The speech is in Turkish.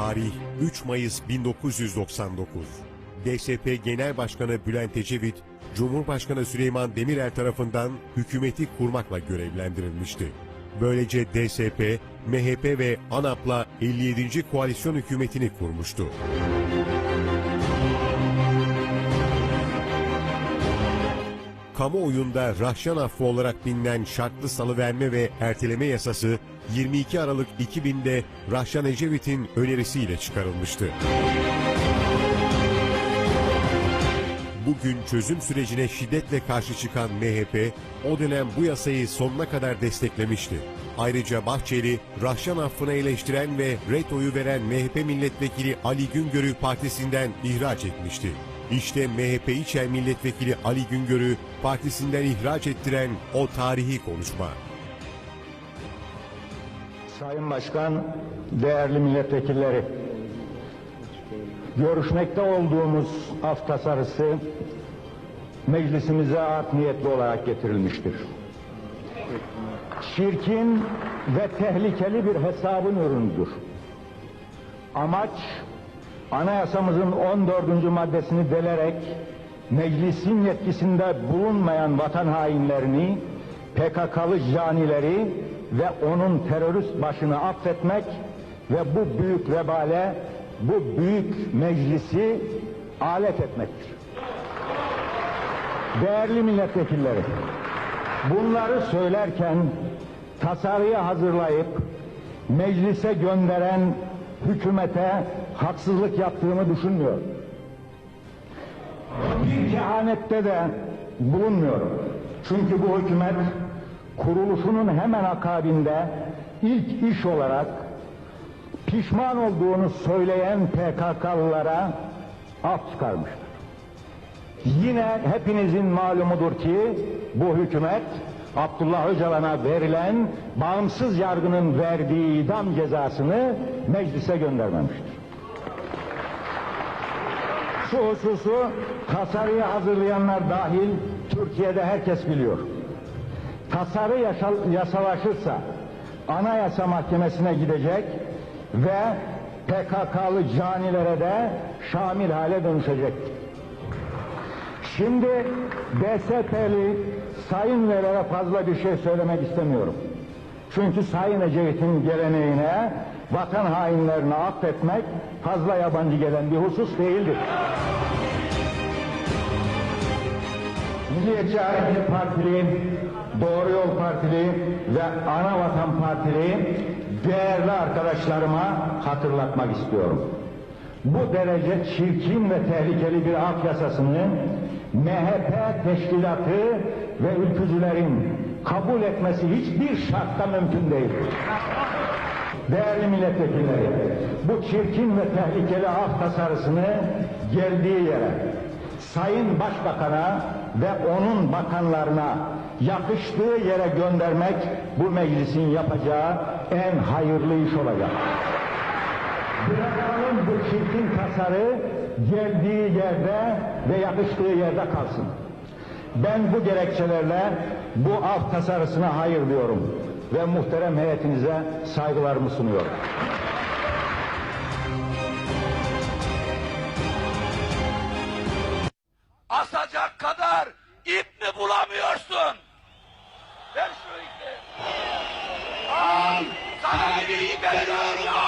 Tarih 3 Mayıs 1999. DSP Genel Başkanı Bülent Ecevit, Cumhurbaşkanı Süleyman Demirel tarafından hükümeti kurmakla görevlendirilmişti. Böylece DSP, MHP ve ANAP'la 57. koalisyon hükümetini kurmuştu. Kamuoyunda Rahşan Affı olarak bilinen şartlı salıverme ve erteleme yasası 22 Aralık 2000'de Rahşan Ecevit'in önerisiyle çıkarılmıştı. Bugün çözüm sürecine şiddetle karşı çıkan MHP, o dönem bu yasayı sonuna kadar desteklemişti. Ayrıca Bahçeli, Rahşan affını eleştiren ve ret oyu veren MHP milletvekili Ali Güngör'ü partisinden ihraç etmişti. İşte MHP İçer Milletvekili Ali Güngör'ü partisinden ihraç ettiren o tarihi konuşma. Sayın Başkan, değerli milletvekilleri, görüşmekte olduğumuz af tasarısı meclisimize art niyetli olarak getirilmiştir. Çirkin ve tehlikeli bir hesabın ürünüdür. Amaç, anayasamızın 14. maddesini delerek meclisin yetkisinde bulunmayan vatan hainlerini, PKK'lı canileri ve onun terörist başını affetmek ve bu büyük vebale, bu büyük meclisi alet etmektir. Değerli milletvekilleri, bunları söylerken tasarıyı hazırlayıp meclise gönderen hükümete haksızlık yaptığımı düşünmüyorum. Bir kehanette de bulunmuyorum. Çünkü bu hükümet kuruluşunun hemen akabinde ilk iş olarak pişman olduğunu söyleyen PKK'lılara af çıkarmıştır. Yine hepinizin malumudur ki bu hükümet Abdullah Öcalan'a verilen bağımsız yargının verdiği idam cezasını meclise göndermemiştir. Şu hususu tasarıyı hazırlayanlar dahil Türkiye'de herkes biliyor. Tasarı yasal, yasalaşırsa Anayasa Mahkemesi'ne gidecek ve PKK'lı canilere de şamil hale dönüşecek. Şimdi DSP'li Sayın Veler'e fazla bir şey söylemek istemiyorum. Çünkü Sayın Ecevit'in geleneğine vatan hainlerini affetmek fazla yabancı gelen bir husus değildir. Milliyetçi Hareket Partili, Doğru Yol Partili ve Ana Vatan Partili değerli arkadaşlarıma hatırlatmak istiyorum. Bu derece çirkin ve tehlikeli bir af yasasını MHP teşkilatı ve ülkücülerin kabul etmesi hiçbir şartta mümkün değildir. Değerli milletvekilleri, bu çirkin ve tehlikeli af tasarısını geldiği yere, Sayın Başbakan'a ve onun bakanlarına yakıştığı yere göndermek bu meclisin yapacağı en hayırlı iş olacak. Bırakalım bu çirkin tasarı geldiği yerde ve yakıştığı yerde kalsın. Ben bu gerekçelerle bu af tasarısına hayır diyorum ve muhterem heyetinize saygılarımı sunuyorum. asacak kadar ip mi bulamıyorsun? Ver şu ipi. Al, sana bir ip veriyorum.